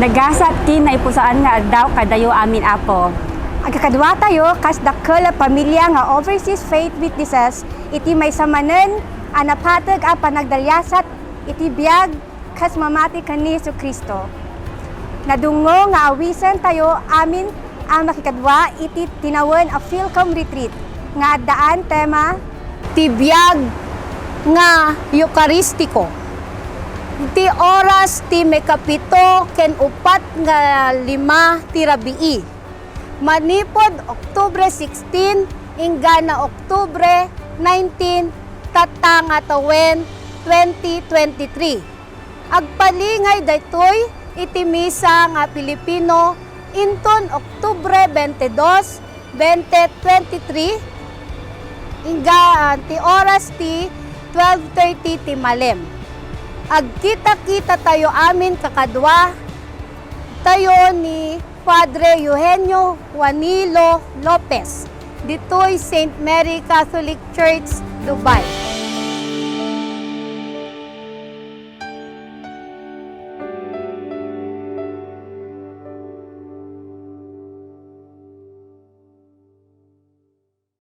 Nagasat kinay pusaan nga adlaw kadayo amin apo. Agkakadwa tayo kas dakkel pamilya nga overseas faith witnesses iti may samanen anapatag a panagdalyasat iti biyag kas mamati kani Jesu Kristo. Nadungo nga awisan tayo amin ang makikadwa iti tinawen a Philcom retreat nga addaan tema tibiyag nga Eukaristiko. Ti oras ti may kapito ken upat nga lima ti rabii. Manipod Oktubre 16 ingga na Oktubre 19 tatanga tawen 2023. Agpalingay daytoy iti misa nga Pilipino inton Oktubre 22, 2023 Inga ti oras ti 12.30 ti malem. Agkita-kita tayo amin kakadwa tayo ni Padre Eugenio Juanilo Lopez. Dito'y St. Mary Catholic Church, Dubai.